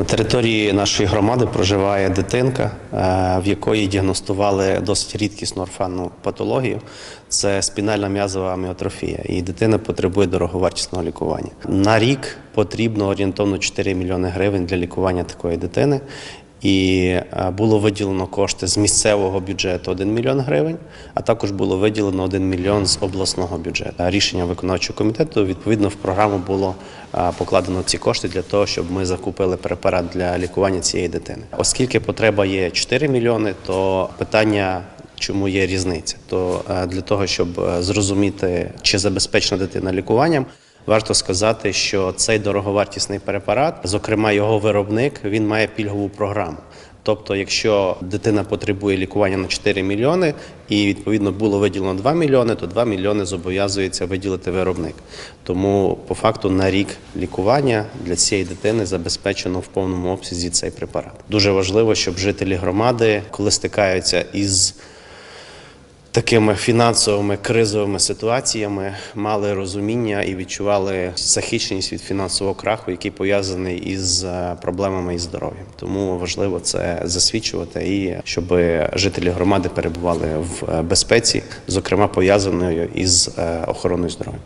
На території нашої громади проживає дитинка, е, в якої діагностували досить рідкісну орфанну патологію. Це спінальна м'язова аміотрофія. І дитина потребує дороговартісного лікування. На рік потрібно орієнтовно 4 мільйони гривень для лікування такої дитини. І е, було виділено кошти з місцевого бюджету 1 мільйон гривень, а також було виділено 1 мільйон з обласного бюджету. Рішення виконавчого комітету відповідно в програму було е, покладено ці кошти для того, щоб ми закупили препарат для лікування цієї дитини. Оскільки потреба є 4 мільйони, то питання. Чому є різниця? То е, для того, щоб зрозуміти, чи забезпечена дитина лікуванням, Варто сказати, що цей дороговартісний препарат, зокрема його виробник, він має пільгову програму. Тобто, якщо дитина потребує лікування на 4 мільйони і відповідно було виділено 2 мільйони, то 2 мільйони зобов'язується виділити виробник. Тому по факту на рік лікування для цієї дитини забезпечено в повному обсязі цей препарат. Дуже важливо, щоб жителі громади, коли стикаються із такими фінансовими кризовими ситуаціями мали розуміння і відчували захищеність від фінансового краху, який пов'язаний із е, проблемами із здоров'ям. Тому важливо це засвідчувати і щоб жителі громади перебували в е, безпеці, зокрема пов'язаною із е, охороною здоров'я.